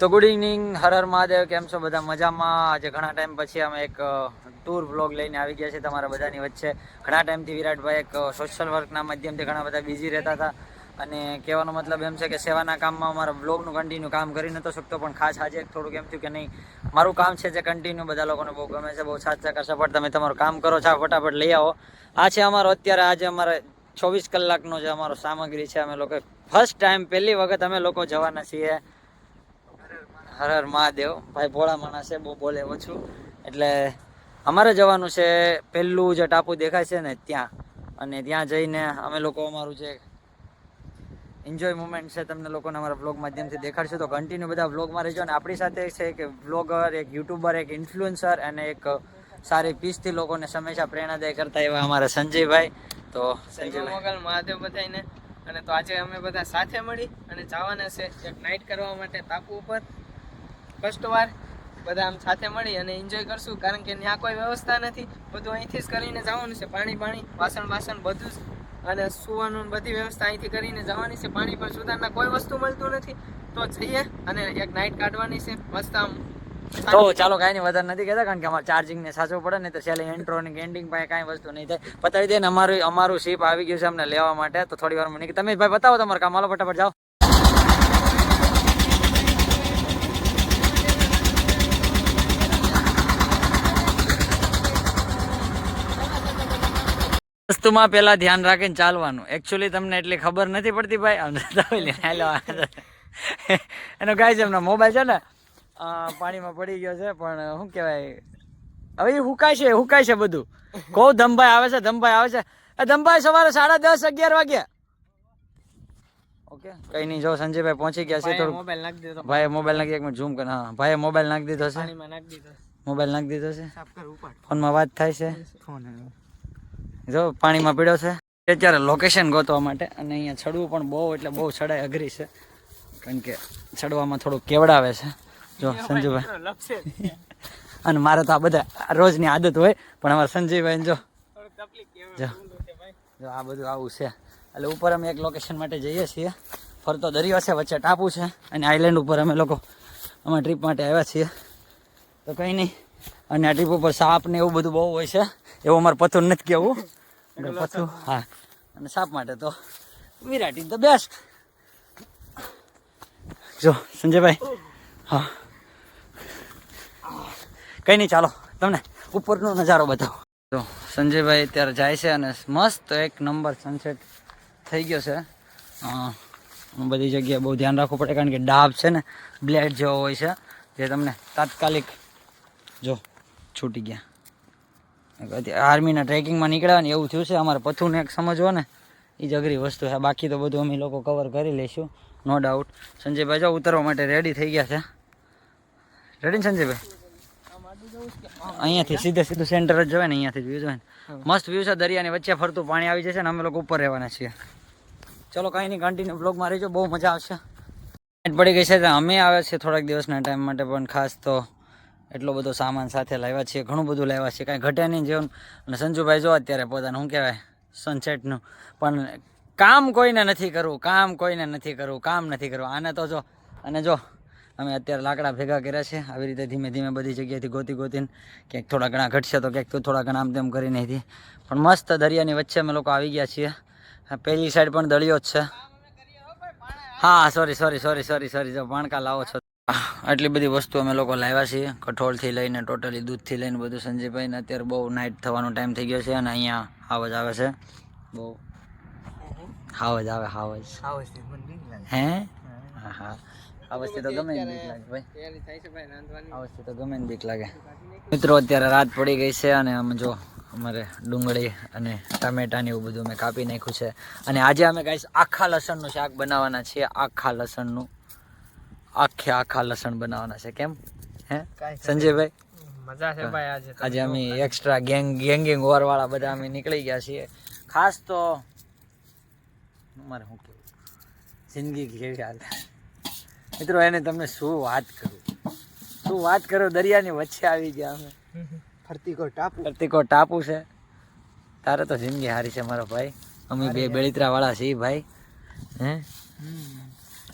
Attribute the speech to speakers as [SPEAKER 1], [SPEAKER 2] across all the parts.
[SPEAKER 1] તો good evening હર હર મહાદેવ, કેમ છો બધા? મજામાં? આજે ઘણા ટાઈમ પછી અમે એક ટૂર વ્લોગ લઈને આવી ગયા છે તમારા બધાની વચ્ચે. ઘણા ટાઈમથી વિરાટભાઈ એક સોશિયલ વર્કના માધ્યમથી ઘણા બધા બિઝી રહેતા હતા. અને કહેવાનો મતલબ એમ છે કે સેવાના કામમાં અમારા વ્લોગનું કન્ટિન્યુ કામ કરી નતો શકતો, પણ ખાસ આજે થોડુંક એમ થયું કે નહીં, મારું કામ છે જે કન્ટિન્યુ બધા લોકોને બહુ ગમે છે, બહુ સાચા કરશે પણ તમે તમારું કામ કરો છો ફટાફટ લઈ આવો. આ છે અમારો અત્યારે આજે અમારે ચોવીસ કલાકનો જે અમારો સામગ્રી છે, અમે લોકો ફર્સ્ટ ટાઈમ પહેલી વખત અમે લોકો જવાના છીએ. હર હર મહાદેવ. ભાઈ ભોળા માણસ છે, બહુ બોલે ઓછું. એટલે અમારે જવાનું છે પહેલું જે ટાપુ દેખાય છે ને, ત્યાં. અને ત્યાં જઈને અમે લોકો અમારું જે એન્જોય મુમેન્ટ છે, તમને લોકોને અમારા બ્લોગ માધ્યમથી દેખાડશું. તો કન્ટિન્યુ બધા બ્લોગમાં રહેજો. અને આપણી સાથે છે કે બ્લોગર એક યુટ્યુબર એક ઇન્ફ્લુએન્સર અને એક સારી પીસથી લોકોને હંમેશા પ્રેરણાદાય કરતા એવા અમારા સંજયભાઈ. તો સંજયભાઈ.
[SPEAKER 2] મહાદેવ બધાને અને તો આજે અમે બધા સાથે મળી અને જવાના છે, એક નાઇટ કરવા માટે તાપુ ઉપર. ફર્સ્ટ વાર બધા આમ સાથે મળી અને એન્જોય કરશું, કારણ કે ત્યાં કોઈ વ્યવસ્થા નથી. બધું અહીંથી જ કરીને જવાનું છે. પાણી પાણી, વાસણ વાસણ બધું જ. અને સુવાનું બધી વ્યવસ્થા અહીંથી કરીને જવાની છે. પાણી પણ સુધારના કોઈ વસ્તુ મળતું નથી. તો જઈએ અને એક નાઇટ કાઢવાની છે. મસ્ત આમ.
[SPEAKER 1] તો ચાલો કાંઈ નહીં, વધારે નથી કહેતા, કારણ કે અમારે ચાર્જિંગ ને સાચવું પડે ને તો છેલ્લે એન્ટ્રો ને એન્ડિંગ પાસે કાંઈ વસ્તુ નહીં થાય. પતાવી દે ને અમારું અમારું શીપ આવી ગયું છે અમને લેવા માટે. તો થોડી વાર મને તમે ભાઈ બતાવો તમારે કામ. હાલો, ફટાફટ જાઓ. વસ્તુમાં પહેલાં ધ્યાન રાખીને ચાલવાનું. એકચ્યુઅલી તમને એટલી ખબર નથી પડતી ભાઈ. આમ. એનો ગાય છે. એમનો મોબાઈલ છે ને પાણીમાં પડી ગયો છે પણ શું કહેવાય? હવે એ હુકાય છે હુકાય છે બધું. કહું ધમભાઈ આવે છે ધમભાઈ આવે છે. એ ધમભાઈ સવારે સાડા દસ અગિયાર વાગ્યા ઓકે કઈ નહીં જો સંજયભાઈ પહોંચી ગયા છે થોડું
[SPEAKER 2] મોબાઈલ નાખી દીધો
[SPEAKER 1] ભાઈ મોબાઈલ નાખી એક મિનિટ ઝૂમ કર. હા ભાઈ મોબાઈલ નાખી દીધો છે. મોબાઈલ નાખી દીધો છે. ફોનમાં વાત થાય છે.
[SPEAKER 2] ફોન
[SPEAKER 1] જો પાણીમાં પીડ્યો છે. અત્યારે લોકેશન ગોતવા માટે અને અહીંયા ચડવું પણ બહુ એટલે બહુ ચડાઈ અઘરી છે. કારણ કે ચડવામાં થોડુંક કેવડાવે છે. જો સંજુભાઈ. અને મારે તો આ બધા રોજની આદત હોય પણ અમારે સંજયભાઈ જો. જો.
[SPEAKER 2] ભાઈ.
[SPEAKER 1] જો આ બધું આવું છે. એટલે ઉપર અમે એક લોકેશન માટે જઈએ છીએ. ફરતો દરિયો છે વચ્ચે ટાપુ છે અને આઈલેન્ડ ઉપર અમે લોકો અમારા ટ્રીપ માટે આવ્યા છીએ. તો કંઈ નહીં. અને આ ટ્રીપ ઉપર સાપ ને એવું બધું બહુ હોય છે. એવું અમારે પથ્થર નથી કેવું પથ્થર હા. અને સાપ માટે તો વિરાટ ઇઝ ધ બેસ્ટ. જો સંજયભાઈ હા. કંઈ નહીં ચાલો તમને ઉપરનો નજારો બતાવો. તો સંજયભાઈ અત્યારે જાય છે અને મસ્ત એક નંબર સનસેટ થઈ ગયો છે. બધી જગ્યાએ બહુ ધ્યાન રાખવું પડે કારણ કે ડાબ છે ને બ્લેડ જેવો હોય છે જે તમને તાત્કાલિક જો છૂટી ગયા. આર્મીના ટ્રેકિંગમાં નીકળ્યા ને એવું થયું છે. અમારે પથુને એક સમજવો ને એ જ અઘરી વસ્તુ છે. બાકી તો બધું અમે લોકો કવર કરી લઈશું. નો ડાઉટ સંજયભાઈ જો ઉતરવા માટે રેડી થઈ ગયા છે. રેડી ને સંજયભાઈ? અહીંયાથી સીધે સીધું સેન્ટર જ જોવે ને અહીંયાથી વ્યૂ જોવે ને. મસ્ત વ્યૂ છે. દરિયાની વચ્ચે ફરતું પાણી આવી જશે ને અમે લોકો ઉપર રહેવાના છીએ. ચલો કાંઈ નહીં કન્ટિન્યુ બ્લોગમાં રહીજો. બહુ મજા આવશે. પડી ગઈ છે અમે આવે છે થોડાક દિવસના ટાઈમ માટે પણ ખાસ તો એટલો બધો સામાન સાથે લાવ્યા છીએ, ઘણું બધું લાવ્યા છીએ, કાંઈ ઘટે નહીં જેવું. અને સંજુભાઈ જો અત્યારે પોતાનું શું કહેવાય સનસેટનું પણ કામ કોઈને નથી કરવું, કામ કોઈને નથી કરવું, કામ નથી કરવું. આને તો જો, અને જો, અમે અત્યારે લાકડા ભેગા કર્યા છે, આવી રીતે ધીમે ધીમે બધી જગ્યાએથી ગોતી ગોતીને ક્યાંક થોડા ઘણા ઘટશે તો ક્યાંક થોડા ઘણા આમ તેમ કરીને હતી પણ મસ્ત દરિયાની વચ્ચે અમે લોકો આવી ગયા છીએ. પહેલી સાઈડ પણ દળિયો જ છે. હા sorry sorry sorry sorry sorry જો પાણકા લાવો છો. આટલી બધી વસ્તુ અમે લોકો લાવ્યા છીએ. કઠોળથી લઈને ટોટલી દૂધથી લઈને બધું સંજયભાઈને અત્યારે બહુ નાઇટ થવાનો ટાઈમ થઈ ગયો છે અને અહીંયા હાવજ આવે છે. બહુ હાવજ આવે હાવજ. હે? હા. હા આ વસ્તુ તો ગમે બીક લાગે ભાઈ. તો ગમે બીક લાગે. મિત્રો અત્યારે રાત પડી ગઈ છે અને આમ જો અમારે ડુંગળી અને ટામેટા ને એવું બધું મેં કાપી નાખ્યું છે. અને આજે અમે ગાઈસ આખા લસણનું શાક બનાવવાના છીએ આખા લસણનું. આખે આખા લસણ બનાવવાના છે કેમ? હે? સંજયભાઈ?
[SPEAKER 2] મજા છે ભાઈ આજે
[SPEAKER 1] આજે અમે એક્સ્ટ્રા ગેંગ ગેંગિંગ વાળા બધા અમે નીકળી ગયા છીએ. ખાસ તો મારે શું કહેવું? જિંદગી કેવી હાલ. મિત્રો એને તમને શું વાત કરું? શું વાત કરો? દરિયાની વચ્ચે આવી ગયા અમે.
[SPEAKER 2] ફરતી કોઈ ટાપુ?
[SPEAKER 1] ફરતીકો ટાપુ છે. તારે તો જિંદગી હારી છે મારો ભાઈ. અમે બે બેળિત્રા વાળા છીએ ભાઈ. હે?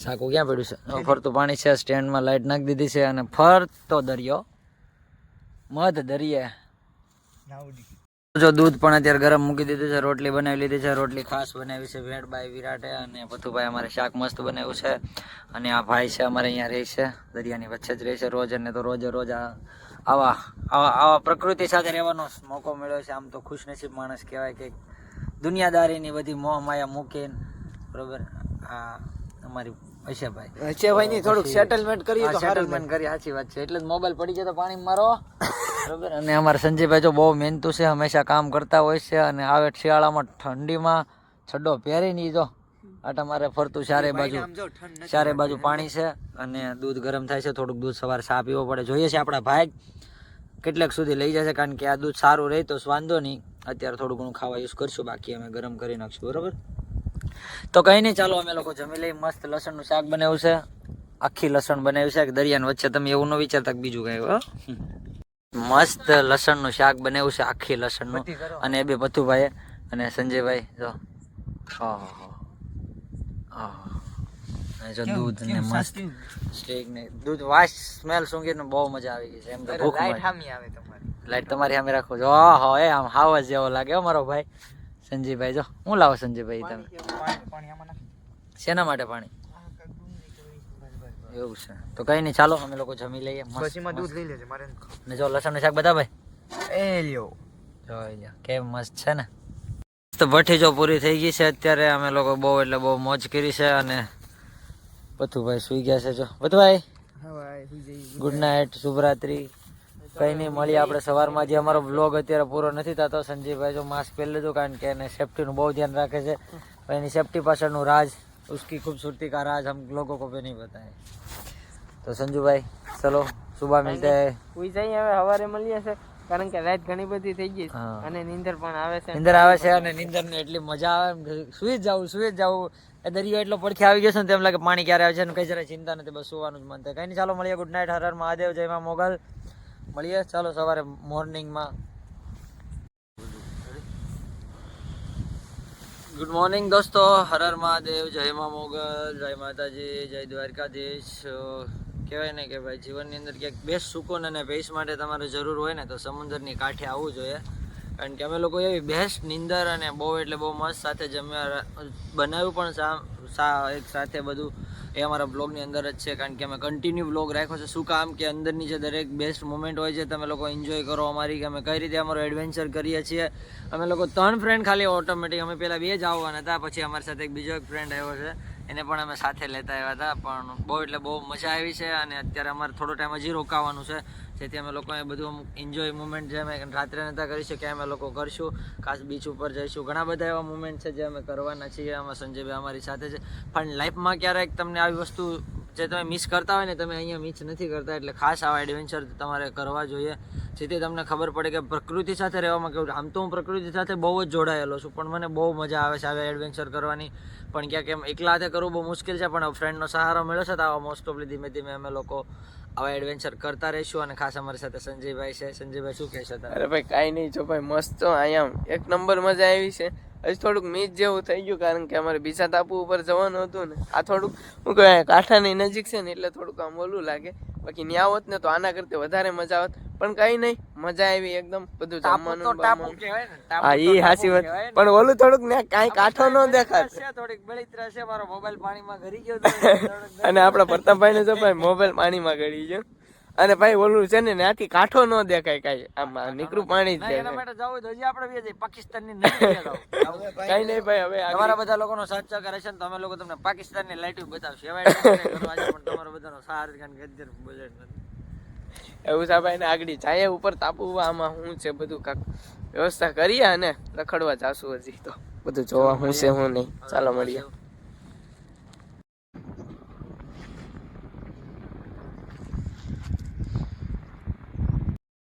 [SPEAKER 1] સાકું ક્યાં પડ્યું છે? ફરતું પાણી છે, સ્ટેન્ડમાં લાઈટ નાખી દીધી છે અને ફરતો દરિયો. મધ દરિયે. જો દૂધ પણ અત્યારે ગરમ મૂકી દીધું છે, રોટલી બનાવી લીધી છે, રોટલી ખાસ બનાવી છે ભેટભાઈ વિરાટે અને પથુભાઈ અમારે શાક મસ્ત બનાવ્યું છે. અને આ ભાઈ છે, અમારે અહીંયા રહે છે, દરિયાની વચ્ચે જ રહે છે રોજ, અને તો રોજે રોજ આવા આવા આવા પ્રકૃતિ સાથે રહેવાનો મોકો મળ્યો છે. આમ તો ખુશનસીબ માણસ કહેવાય કે દુનિયાદારીની બધી મોહ માયા મૂકીને, બરોબર? આ અમારી હશેભાઈ
[SPEAKER 2] અશેભાઈ ની થોડુંક સેટલમેન્ટ કરીએ
[SPEAKER 1] હા,
[SPEAKER 2] તો સારું
[SPEAKER 1] કરી સાચી વાત છે. એટલે જ મોબાઈલ પડી જાય તો પાણી મારો. બરોબર? અને અમારા સંજયભાઈ જો બહુ મહેનતુ છે હંમેશા કામ કરતા હોય છે અને આવે શિયાળામાં ઠંડીમાં છડ્ડો પહેરીને નહીં જો. આટા મારે ફરતું ચારે બાજુ ચારે બાજુ પાણી છે અને દૂધ ગરમ થાય છે થોડુંક દૂધ સવારે સા પીવો પડે. જોઈએ છે આપણા ભાઈ કેટલાક સુધી લઈ જશે કારણ કે આ દૂધ સારું રહે તો વાંધો નહીં. અત્યારે થોડું ઘણું ખાવા યુઝ કરશું બાકી અમે ગરમ કરી નાખશું. બરોબર? તો કંઈ નહીં ચાલો અમે લોકો જમી લઈ મસ્ત લસણનું શાક બનાવ્યું છે. આખી લસણ બનાવ્યું છે કે દરિયાની વચ્ચે તમે એવું ન વિચારતા બીજું કઈ મસ્ત લસણનું શાક બનાવ્યું છે આખી લસણનું. અને એ બે પથુભાઈ અને સંજયભાઈ જો. દૂધ ને મસ્ત સ્ટેક ને દૂધ વાસ સ્મેલ સૂંઘીને બહુ મજા આવી ગઈ છે એમ તો ભૂખ
[SPEAKER 2] લાઈટ
[SPEAKER 1] મરી.
[SPEAKER 2] આવે તમારી.
[SPEAKER 1] લાઈટ તમારી સામે રાખો. જો હો એ આમ હાવ જેવો લાગે મારો ભાઈ. સંજીભાઈ જો હું લાવો સંજીભાઈ તમે? શેના માટે પાણી? એવું છે. તો કઈ નહીં ચાલો અમે લોકો જમી લઈએ મસ્ત,
[SPEAKER 2] પછીમાં દૂધ લઈ લેજે મારે
[SPEAKER 1] ને જો લસણ શાક બધા ભાઈ?
[SPEAKER 2] એ લ્યો.
[SPEAKER 1] જો લ્યો કેમ મસ્ત છે ને? તો ભઠ્ઠી જો પૂરી થઈ ગઈ છે અત્યારે અમે લોકો બહુ એટલે બહુ મોજ કરી છે અને પથુભાઈ સુઈ ગયા છે જો. પથુભાઈ
[SPEAKER 2] ભાઈ
[SPEAKER 1] ગુડ નાઇટ શુભરાત્રી. કઈ નહીં મળી આપણે સવારમાં. જે અમારો બ્લોગ અત્યારે પૂરો નથી થતો સંજયભાઈ જો માસ્ક પહેરી લીધું કારણ કે એને સેફટીનું બહુ ધ્યાન રાખે છે. પણ એની સેફટી પાછળનું રાજ ઉસકી ખૂબસૂરતી કા રાજ હમ લોકો કો નહીં બતાએ તો સંજુભાઈ ચલો સુબહ મિલતે
[SPEAKER 2] કોઈ જઈએ હવે સવારે મળીએ છે કારણ કે રાત ઘણી બધી થઈ ગઈ અને નીંદર પણ આવે છે.
[SPEAKER 1] નીંદર આવે છે અને નીંદર ને એટલી મજા આવે સુઈ જ જાવું સુઈ જ જાવું એ દરિયો એટલો પડખે આવી ગયો છે ને તેમ લાગે પાણી ક્યારે આવે છે ને કઈ જરા ચિંતા નથી બસ સુવાનું જ મન થાય. કઈ નહીં ચાલો મળીએ. ગુડ નાઇટ હર હર મહાદેવ જય મા મોગલ. મળીએ. ચાલો સવારે મોર્નિંગમાં. ગુડ મોર્નિંગ દોસ્તો. હર હર મહાદેવ. જય મા મોગલ. જય માતાજી. જય દ્વારકાધીશ. કહેવાય ને કે ભાઈ, જીવનની અંદર ક્યાંક બેસ્ટ સુકૂન અને પેસ માટે તમારે જરૂર હોય ને તો સમુદ્રની કાંઠે આવવું જોઈએ. કારણ કે અમે લોકો એવી બેસ્ટ નિંદર અને બહુ એટલે બહુ મસ્ત સાથે જમ્યા, બનાવ્યું પણ સા, એક સાથે બધું એ અમારા બ્લોગની અંદર જ છે, કારણ કે અમે કન્ટિન્યુ બ્લોગ રાખ્યો છે. શું કામ કે અંદરની જે દરેક બેસ્ટ મુમેન્ટ હોય છે, તમે લોકો એન્જોય કરો અમારી, કે અમે કઈ રીતે અમારું એડવેન્ચર કરીએ છીએ. અમે લોકો ત્રણ ફ્રેન્ડ ખાલી ઓટોમેટિક અમે પહેલાં બે જ આવવાના હતા, પછી અમારી સાથે એક બીજો એક ફ્રેન્ડ આવ્યો છે. એને પણ અમે સાથે લેતા આવ્યા હતા, પણ બહુ એટલે બહુ મજા આવી છે અને અત્યારે અમારે થોડો ટાઈમ હજી રોકાવાનું છે. જેથી અમે લોકો એ બધું એન્જોય મુમેન્ટ જે અમે રાત્રે નતા કરી શકીએ, અમે લોકો કરશું. ખાસ બીચ ઉપર જઈશું. ઘણા બધા એવા મુમેન્ટ છે જે અમે કરવાના છીએ. આમાં સંજયભાઈ અમારી સાથે છે. પણ લાઈફમાં ક્યારેક તમને આવી વસ્તુ જે તમે મિસ કરતા હોય ને, તમે અહીંયા મિસ નથી કરતા એટલે ખાસ આવા એડવેન્ચર તમારે કરવા જોઈએ. જેથી તમને ખબર પડે કે પ્રકૃતિ સાથે રહેવામાં કેવું આમ તો હું પ્રકૃતિ સાથે બહુ જ જોડાયેલો છું, પણ મને બહુ મજા આવે છે આવા એડવેન્ચર કરવાની. પણ ક્યાંક એમ એકલા હાથે કરવું બહુ મુશ્કેલ છે, પણ ફ્રેન્ડનો સહારો મળ્યો છે, તો આવા મોસ્ટ ઓફલી ધીમે ધીમે અમે લોકો આવા એડવેન્ચર કરતા રહીશું અને ખાસ અમારી સાથે સંજયભાઈ છે. સંજયભાઈ, શું કહેશો
[SPEAKER 2] અરે ભાઈ, કાંઈ નહીં, જો ભાઈ, મસ્ત અહીંયા એક નંબર મજા આવી છે. હજી થોડુંક મિસ જેવું થઈ ગયું કારણ કે અમારે બીજા ટાપુ ઉપર જવાનું હતું ને. આ થોડુંક હું કહે કાંઠાની નજીક છે ને એટલે થોડુંક આમ ઓલું લાગે. બાકી ન્યા હોત ને તો આના કરતા વધારે મજા આવત પણ કઈ નહીં મજા આવી એકદમ. બધું જમવાનું હા એ હાચી વાત. પણ ઓલું થોડુંક ને કાંઈ કાંઠો ન દેખાત
[SPEAKER 1] થોડીક બળિત્ર છે મારો મોબાઈલ પાણીમાં ઘરી ગયો
[SPEAKER 2] અને આપણા પ્રતાપભાઈ ને જો ભાઈ મોબાઈલ પાણીમાં ગળી ગયો. અને ભાઈ ઓલું છે ને ત્યાંથી કાંઠો ન દેખાય કઈ. આમ નીકળું પાણી જ
[SPEAKER 1] એના માટે જવું તો હજી આપણે બે જઈએ પાકિસ્તાનની નજીક
[SPEAKER 2] કઈ નહીં ભાઈ હવે
[SPEAKER 1] તમારા બધા લોકોનો સાથ સહકાર હશે ને તો અમે લોકો તમને પાકિસ્તાનની લાઈટ બતાવશે. એવા adventure કરવા છે પણ તમારો બધાનો સાર કારણ કે અત્યારે બજેટ નથી.
[SPEAKER 2] એવું છે ભાઈ ને આગળ જાય ઉપર તાપુ આમાં શું છે બધું કાક વ્યવસ્થા કરીએ અને રખડવા જાશું હજી તો. બધું જોવા હું છે હું નહીં. ચાલો મળીએ.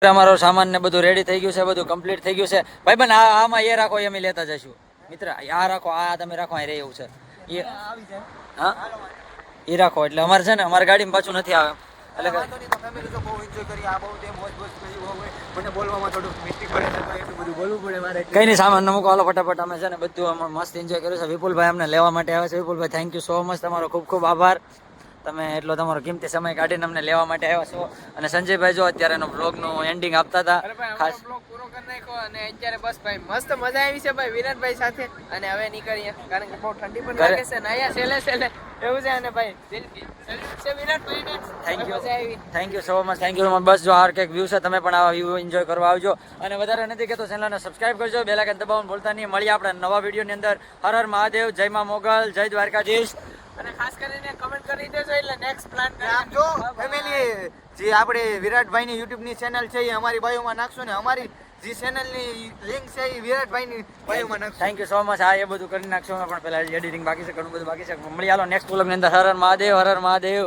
[SPEAKER 1] અમારો સામાન ને બધું રેડી થઈ ગયું છે બધું કમ્પ્લીટ થઈ ગયું છે. ભાઈ બન આમાં એ રાખો એ અમે લેતા જઈશું. મિત્ર આ રાખો આ તમે રાખો અહીં રે એવું છે. એ હા? એ રાખો એટલે અમારે છે ને અમારી ગાડીમાં પાછું નથી આવે. એટલે કઈ નહીં સામાન મૂકો હાલો ફટાફટ. અમે છે ને બધું મસ્ત એન્જોય કર્યું છે. વિપુલભાઈ અમને લેવા માટે આવે છે. Vipulbhai thank you so much તમારો ખૂબ ખૂબ આભાર. તમે એટલો તમારો કિંમતી સમય કાઢીને અમને લેવા માટે આવ્યા છો. અને સંજયભાઈ જો અત્યારે એનો બ્લોગનું એન્ડિંગ આપતા હતા ખાસ
[SPEAKER 2] બ્લોગ પૂરો કરી નાખ્યો અને અત્યારે બસ ભાઈ મસ્ત મજા આવી છે ભાઈ વિરાટભાઈ સાથે. અને હવે નીકળીએ કારણ કે બહુ ઠંડી પણ લાગે છે ને અહીંયા સેલે સેલે એવું છે અને ભાઈ
[SPEAKER 1] thank you thank you so much thank you બસ જો આ કંઈક વ્યૂ છે તમે પણ આવા વ્યૂ એન્જોય કરવા આવજો. અને વધારે નથી કહેતો ચેનલને સબસ્ક્રાઇબ કરજો. બેલ કે દબાવવાનું ભૂલતા નહીં. મળીએ આપણે નવા વિડીયોની અંદર. હર હર મહાદેવ. જય મા મોગલ. જય દ્વારકાધીશ.
[SPEAKER 2] અને ખાસ કરીને કમેન્ટ કરી દેજો એટલે નેક્સ્ટ પ્લાન
[SPEAKER 3] આમ જો ફેમિલી જે આપણે વિરાટભાઈની યુટ્યુબની ચેનલ છે એ અમારી બાયોમાં નાખશો ને અમારી જે ચેનલની લિંક છે એ વિરાટભાઈની બાયોમાં નાખશો.
[SPEAKER 1] થેન્ક યુ સો મચ હા એ બધું કરી નાખશો. પણ પહેલા એડિટિંગ બાકી છે ઘણું બધું બાકી છે. મળી આલો નેક્સ્ટ વ્લોગની અંદર. હર હર મહાદેવ હર હર મહાદેવ.